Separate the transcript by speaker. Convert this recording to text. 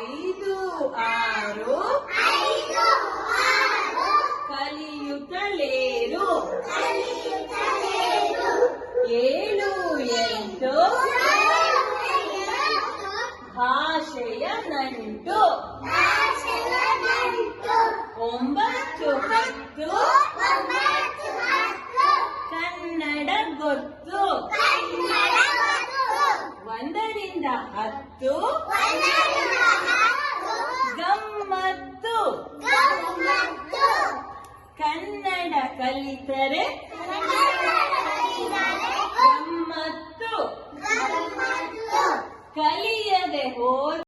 Speaker 1: ఐదు ఆరు కలియుగ లేరు ఏడు ఎంటు భాషయనంటు. ಒಂಬತ್ತು ಹತ್ತು ಕನ್ನಡ ಗೊತ್ತು ಒಂದರಿಂದ ಹತ್ತು. ಗಮ್ಮತ್ತು. ಕನ್ನಡ ಕಲಿತರೆ ಗಮ್ಮತ್ತು. ಕಲಿಯದೆ ಹೋದ